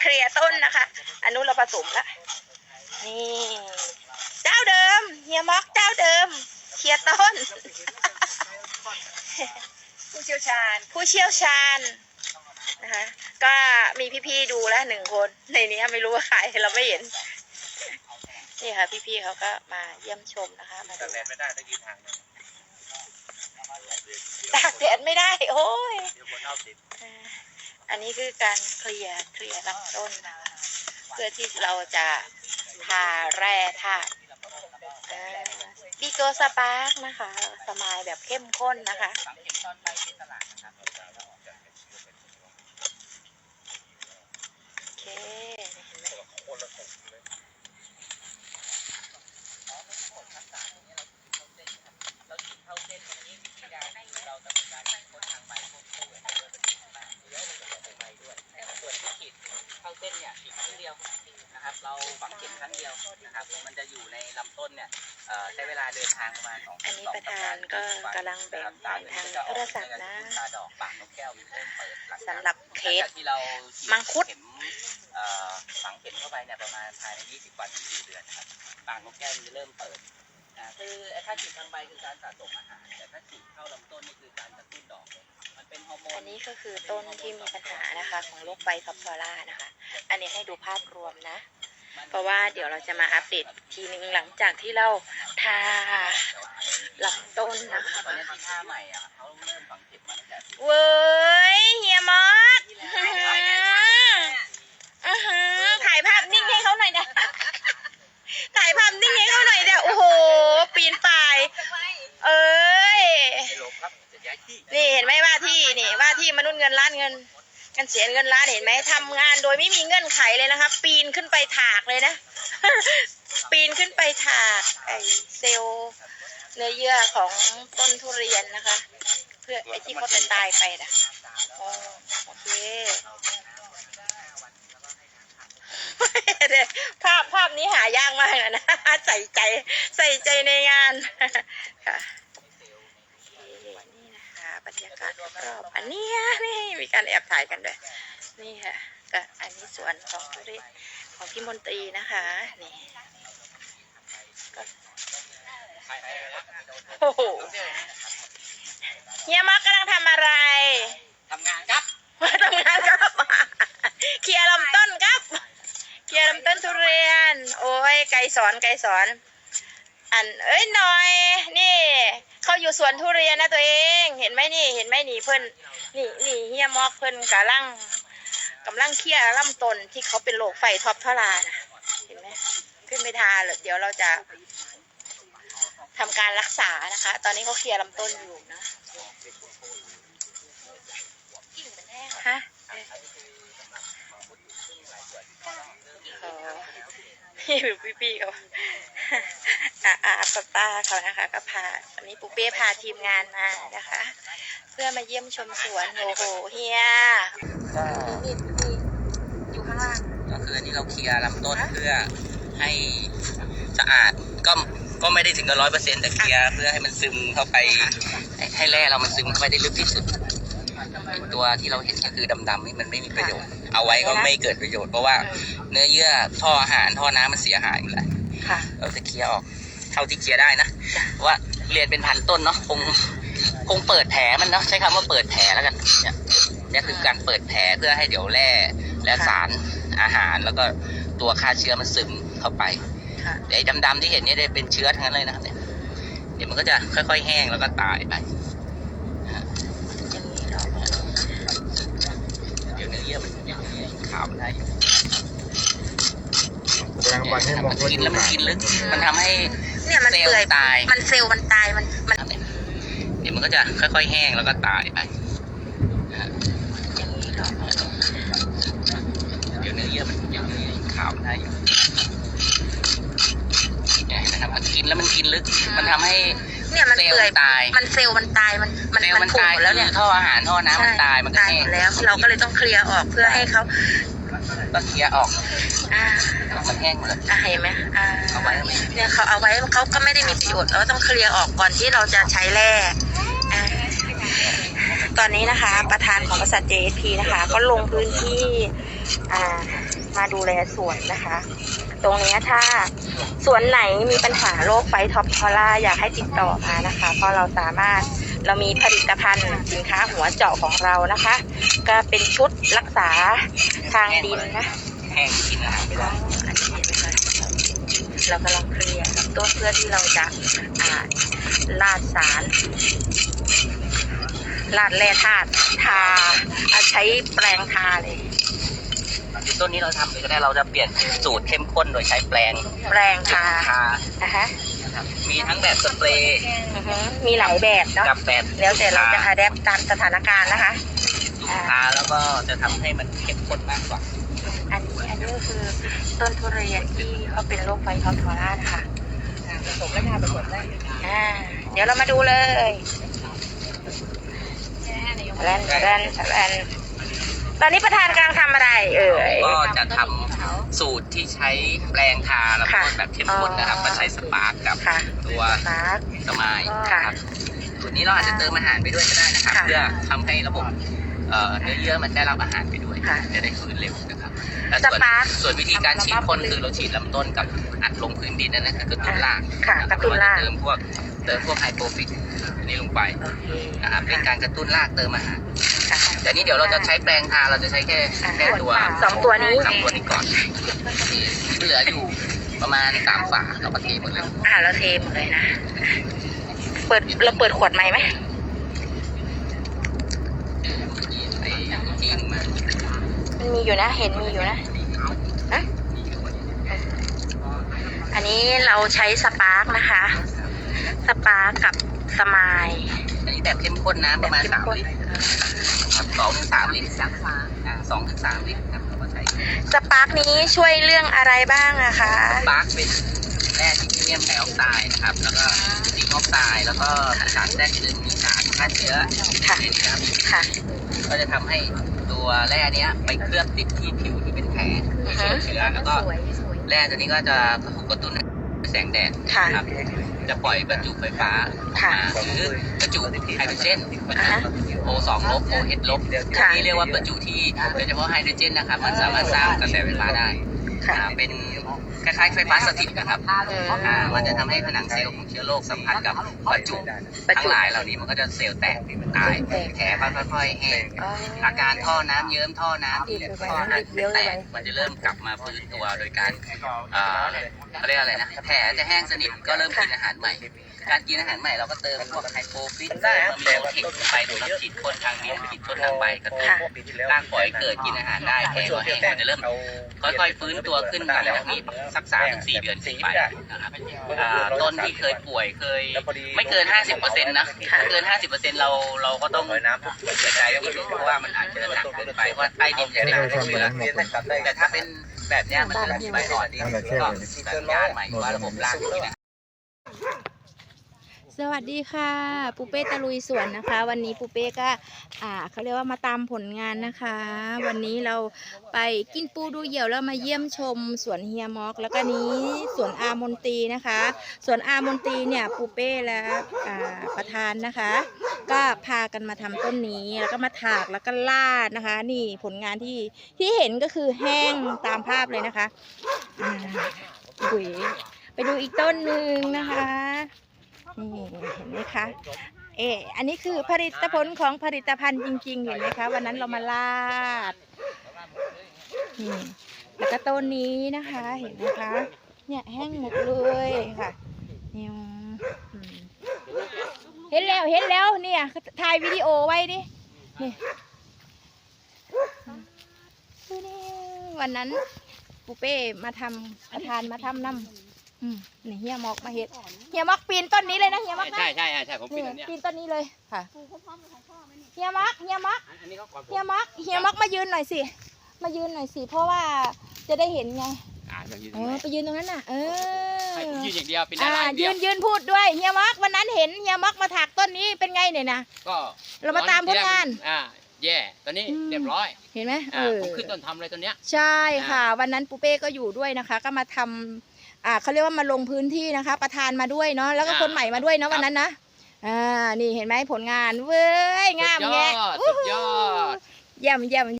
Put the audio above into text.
เคลียร์ต้นนะคะอันนู้นเราผสมละนี่เจ้าเดิมเฮียม็อกเจ้าเดิมเคลียร์ต้น ผู้เชี่ยวชาญ ผู้เชี่ยวชาญนะคะก็มีพี่ๆดูแล้วหนึ่งคนในนี้ไม่รู้ว่าใครเราไม่เห็นนี่ค่ะพี่ๆเขาก็มาเยี่ยมชมนะคะมาดูตากแดดไม่ได้ต้องยืนห่างหน่อยตากแดดไม่ได้ โอ้ยเดี๋ยวคนเอันนี้คือการเคลียร์เคลียร์ลำต้นนะคะเพื่อที่เราจะทาแร่ธาตุบีโกสปาร์กนะคะ สมายแบบเข้มข้นนะคะโอเคเห็นไหมส่วนที่ขีดเข้าเส้นเนี่ยขีดครั้งเดียวนะครับ เราฝังเข็มครั้งเดียวนะครับ มันจะอยู่ในลำต้น เนี่ยเอ่อใช้เวลาเดินทางประมาณสองอันนี้ประธานก็กำลังแบ่งปันทางโทรศัพท์นะตาดอกปากนกแก้วเริ่มเปิดหลังจากสำหรับเคสหลังจากที่เราฉีดมังคุดเข็มเอ่อฝังเข็มเข้าไปเนี่ยประมาณภายใน 20 วันถึง1เดือนนะครับปากนกแก้วมันจะเริ่มเปิดนะคือถ้าฉีดทางใบคือการสะสมอาหาร แต่ถ้าฉีดเข้าลำต้นนี่คือการกระตุ้นดอกเลยมันเป็นฮอร์โมน อันนี้ก็คือต้นที่มีปัญหานะคะ ของโรคใบท็อปทอร่านะคะ อันนี้ให้ดูภาพรวมนะ เพราะว่าเดี๋ยวเราจะมาอัปเดตอีกทีนึงหลังจากที่เราทาลำต้นนะคะเว้ยเฮียมอสถ่ายภาพนิ่งให้เขาหน่อยนะถ่ายภาพนิ่งให้เขาหน่อยเดี๋ยวโอ้โห ปีนป่าย เอ้ย นี่เห็นไหมว่าที่นี่ว่าที่มนุษย์เงินล้านเงิน กันเสียเงินล้านเห็นไหมทำงานโดยไม่มีเงื่อนไขเลยนะคะ ปีนขึ้นไปถากเลยนะ ปีนขึ้นไปถากไอเซลล์เนื้อเยื่อของต้นทุเรียนนะคะ เพื่อไอที่เขาจะตายไปนะอ๋อโอเคภาพภาพนี้หายากมากเลยนะ ใส่ใจใส่ใจในงานค่ะ โอเคนี่นะคะ บรรยากาศรอบๆอันเนี้ยนี่มีการแอบถ่ายกันด้วย นี่ค่ะก็อันนี้สวนของทุเรียนของพี่มนตรีนะคะนี่ก็โอ้โหเฮียมักกำลังทำอะไรทำงานครับมาทำงานครับเคลียร์ลำต้นครับเคลียร์ลำต้นทุเรียน โอ้ยไกลสอนไกลสอน อันเอ้ยหน่อย นี่ เขาอยู่สวนทุเรียนนะตัวเอง เห็นไหมนี่ เห็นไหมนี่เพิ่นนี่นี่เฮียมอกเพิ่นกำลังกำลังเคลียร์ลำต้นที่เขาเป็นโรคไฟท็อปทลานะเห็นไหมขึ้นไปทาเดี๋ยวเราจะทำการรักษานะคะ ตอนนี้เขาเคลียร์ลำต้นอยู่นะฮะพี่พี่พี่เขา อ่าอ่าป้าป้าเขานะคะก็พาวันนี้ปุ๊เป้พาทีมงานมานะคะ เพื่อมาเยี่ยมชมสวนโอ้โหเฮียก็นี่นี่อยู่ข้างล่างก็คืออันนี้เราเคลียร์ลำต้นเพื่อให้สะอาดก็ก็ไม่ได้ถึงกับร้อยเปอร์เซ็นต์แต่เคลียร์เพื่อให้มันซึมเข้าไปให้ให้แร่เรามันซึมเข้าไปได้ลึกที่สุดไอ้ตัวที่เราเห็นก็คือดำๆนี่มันไม่มีประโยชน์ เอาไว้ก็ไม่เกิดประโยชน์เพราะว่าเนื้อเยื่อท่ออาหารท่อน้ำมันเสียหายอยู่แล้วค่ะเราจะเคลียร์ออก เท่าที่เคลียร์ได้นะเพราะว่าเรียนเป็นพันต้นเนาะคงคงเปิดแผลมันเนาะใช้คำว่าเปิดแผลแล้วกันเนี่ยเนี่ยคือการเปิดแผลเพื่อให้เดี๋ยวแร่และสารอาหารแล้วก็ตัวฆ่าเชื้อมันซึมเข้าไปค่ะแต่ไอ้ดำๆที่เห็นเนี่ยได้เป็นเชื้อทั้งนั้นเลยนะครับเนี่ยเดี๋ยวมันก็จะค่อยๆแห้งแล้วก็ตายไปอย่างนี้เหรอเดี๋ยวเนื้อเยื่อมันยังยังขาวมันได้อยู่แสดงวันให้มองมันกินแล้วมันกินลึกมันทำให้ เนี่ยมันเซลเปื่อยล์ตาย มันเซลล์มันตาย มันมันเดี๋ยวมันก็จะค่อยๆแห้งแล้วก็ตายไปอย่างนี้เหรอเดี๋ยวเนื้อเยื่อมันยังขาวมันได้อยู่เนี่ยเห็นะครับมันกินแล้วมันกินลึก มันทำให้ เนี่ยมันเซลล์เปื่อยตาย มันเซลล์มันตาย มันมันเซลล์มัมันนผุตายหมดแล้วเนี่ย คือท่ออาหารท่อน้ำมันตายมันก็ตายแห้หง มดแล้ว เราก็เลยต้องเคลียร์ออกเพื่อให้เขา ก็เคลียร์ออกอ่ามันแห้งหมดเลยอะเห็นไหมอ่าเอาไว้ไม่เนี่ยเขาเอาไว้เขาก็ไม่ได้มีประโยชน์เราก็ต้องเคลียร์ออกก่อนที่เราจะใช้แร่อ่าตอนนี้นะคะ ประธานของบริษัท JSP นะคะ ก็ลงพื้นที่อ่ามาดูแลสวนนะคะ ตรงเนี้ยถ้าสวนไหนมีปัญหาโรคไฟท็อปคอล่าอยากให้ติดต่อมานะคะ เพราะเราสามารถ เรามีผลิตภัณฑ์สินค้าหัวเจาะของเรานะคะ ก็เป็นชุดรักษาทางดินนะแห้งกินอาหารไม่ได้อันนี้เห็นไหมคะเรากำลังเคลียร์ต้นเพื่อที่เราจะอ่าลาดสารลาดแร่ธาตุทาอ่าใช้แปรงทาเลยต้นนี้เราทำเลยก็ได้เราจะเปลี่ยนสูตรเข้มข้นโดยใช้แปรงแปรงทาทานะคะนะ ครับ มีทั้งแบบสเปรย์อือฮึมีหลายแบบเนาะกับแบบแล้วแต่เราจะอะแดปตามสถานการณ์นะคะทาแล้วก็จะทำให้มันเข้มข้นมากกว่า อันนี้อันนี้ก็คือต้นทุเรียนที่เขาเป็นโรคไฟท็อปทอร่านะคะผสมแล้วทาผสมได้อ่าเดี๋ยวเรามาดูเลยแลนแลนแลนตอนนี้ประธานกำลังทำอะไร เอ่ยก็จะทำ สูตรที่ใช้แปรงทาแล้วก็ค่ะแบบเข้มข้นนะครับอ๋อมาใช้สปาร์กกับค่ะตัวฟาร์กสมายค่ะครับสูตรนี้เราอาจจะเติมอาหารไปด้วยก็ได้นะครับค่ะเพื่อทำให้ระบบเอ่อเนื้อเยื่อมันได้รับอาหารไปด้วยค่ะจะได้ฟื้นเร็วนะครับแล้วส่วนสปาร์คส่วนวิธีการฉีดพ่นคือเราฉีดลำต้นกับอัดลงพื้นดินนั่นนะคือกระตุ้นรากค่ะกระตุ้นรากเติมพวกเติมพวกไฮโปฟิตนี้ลงไปโอเคนะครับเป็นการกระตุ้นรากเติมอาหาร ค่ะ แต่นี้เดี๋ยวเราจะใช้แปรงทาเราจะใช้แค่แค่ตัวสองตัวนี้ สองตัวนี้ก่อนที่เหลืออยู่ประมาณสามฝาเราก็เทหมดเลยอ่าเราเทหมดเลยนะ เปิดเราเปิดขวดใหม่ไหมไอ้ที่หนึ่งมามันมีอยู่นะ เห็นมีอยู่นะฮะอันนี้เราใช้สปาร์กนะคะ สปาร์กกับสมาย อันนี้แบบเข้มข้นนะประมาณสามลิตรครับสองถึงสามลิตรสามฝาอ่าสองถึงสามลิตรครับเราก็ใช้สปาร์กนี้ช่วยเรื่องอะไรบ้างอะคะปาร์คเป็นแร่ทิเนียมไดออกไซด์นะครับ แล้วก็ซิงค์ออกไซด์แล้วก็สารแทรกซึมมีสารฆ่าเชื้อค่ะเป็นครับ ค่ะ ก็จะทำให้ตัวแร่เนี้ยไปเคลือบติดที่ผิวที่เป็นแผลอือฮึเชื้อแล้วก็แร่ตัวนี้ก็จะถูกกระตุ้นให้แสงแดดค่ะครับ จะปล่อยประจุไฟฟ้าออกค่ะมาหรือประจุไฮโดรเจนอ่าฮะโอสองลบโอเอลบค่ะที่เรียกว่าประจุที่โดยเฉพาะไฮโดรเจนนะครับมันสามารถสร้างกระแสไฟฟ้าได้ค่ะ อ่าเป็น คล้ายๆไฟฟ้าสถิตนะครับอืมอ่ามันจะทำให้ผนังเซลล์ของเชื้อโรคสัมผัสกับประจุประจุทั้งหลายเหล่านี้มันก็จะเซลล์แตกตายแผลก็ค่อยๆแห้งอ๋ออาการท่อน้ำเยิ้มท่อน้ำอีที่กท่อน้ำแตกมันจะเริ่มกลับมาฟื้นตัวโดยการเอ่อเขาเรียกอะไรนะแผลจะแห้งสนิทก็เริ่มกินอาหารใหม่ การกินอาหารใหม่เราก็เติมพวกไฮโปฟิตเติมอะมิโนเทคลงไปสำหรับฉีดพ่นทางดินฉีดพ่นทางใบกระตุ้นค่ะร่างปล่อยเกิดกินอาหารได้แห้งก็แห้งมันจะเริ่มค่อยๆฟื้นตัวขึ้นหลังจากนี้สักสามถึงสี่เดือนขึ้นไปนะครับอ่าต้นที่เคยป่วยเคย ไม่เกิน50%นะถ้าเกิน50%เราเราก็ต้องเสียใจนิดนึงเพราะว่ามันอาจจะหนักเกินไปเพราะว่าใต้ดินจะได้ไม่เชื้อแต่ถ้าเป็นแบบเนี้ยมันจะมีใบอ่อนดีก็สัญญาณใหม่ว่าระบบรากที่นะ สวัสดีค่ะ ปูเป้ตะลุยสวนนะคะ วันนี้ปูเป้ก็อ่าเขาเรียกว่ามาตามผลงานนะคะ วันนี้เราไปกินปูดูเหยี่ยวแล้วมาเยี่ยมชมสวนเฮียมอก แล้วก็นี้สวนอามนตรีนะคะสวนอามนตรีเนี่ยปูเป้และอ่าประธานนะคะ ก็พากันมาทำต้นนี้แล้วก็มาถากแล้วก็ลาดนะคะ นี่ผลงานที่ที่เห็นก็คือแห้งตามภาพเลยนะคะอ่าบุ๋ยไปดูอีกต้นหนึ่งนะคะ นี่เห็นไหมคะเอออันนี้คือผลิตผลของผลิตภัณฑ์จริง ๆ เห็นไหมคะวันนั้นเรามาลาดนี่แล้วก็ต้นนี้นะคะเห็นไหมคะเนี่ยแห้งหมดเลยค่ะเนี่ยเห็นแล้วเห็นแล้วเนี่ยถ่ายวิดีโอไว้ดินี่ดูนี่วันนั้นปูเป้มาทำประธานมาทำน้ำ นี่เฮียมอกมาเห็ดเฮียมอกปีนต้นนี้เลยนะเฮียมอกนะใช่ใช่ใช่ใช่ผมปีนี่นอันเนี้ยปีนต้นนี้เลยค่ะเฮียมักเฮียมักอันนี้เขาก่อนผมเฮียมักเฮียมักมายืนหน่อยสิมายืนหน่อยสิเพราะว่าจะได้เห็นไงอ่าต้องยืนเออไปยืนตรงนั้นน่ะเออให้ผมยืนอย่างเดียวเป็นอ่าดาราอย่างเดียืยวนยืนพูดด้วยเฮียมักวันนั้นเห็นเฮียมักมาถากต้นนี้เป็นไงเนี่ยนะก็เรามาตามผลงานอ่าแย่ตอนนี้อืมเรียบร้อย เห็นไหมเออ่าอผมขึ้นต้นทำเลยตัวเนี้ยใช่ค่ะ วันนั้นปูเป้ก็อยู่ด้วยนะคะ ก็มาทำ อ่าเขาเรียกว่ามาลงพื้นที่นะคะ ประธานมาด้วยเนาะแล้วก็คนใหม่มาด้วยเนาะวันนั้นนะอ่านี่เห็นไหมผลงานเว้ยงามสุดยแงะอดสุดยอด เยี่ยมเยี่ยม